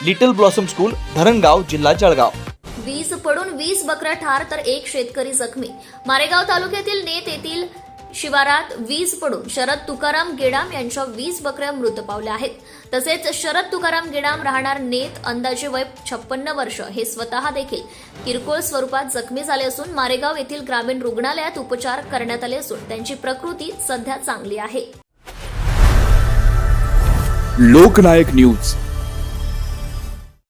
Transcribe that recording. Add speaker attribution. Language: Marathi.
Speaker 1: लिटल ब्लॉसम स्कूल धरणगाव जिल्हा जळगाव.
Speaker 2: वीज पडून वीस बकरा ठार तर एक शेतकरी जखमी. मारेगाव तालुक्यातील नेत येथील शिवारात वीज पडून शरद तुकाराम गेडाम यांच्या वीस बकऱ्या मृत पावल्या आहेत. तसेच शरद तुकाराम गेडाम राहणार नेत अंदाजे वय छप्पन्न वर्ष. हे स्वतः देखील किरकोळ स्वरूपात जखमी झाले असून मारेगाव येथील ग्रामीण रुग्णालयात उपचार करण्यात आले असून त्यांची प्रकृती सध्या चांगली आहे.
Speaker 3: लोकनायक न्यूज.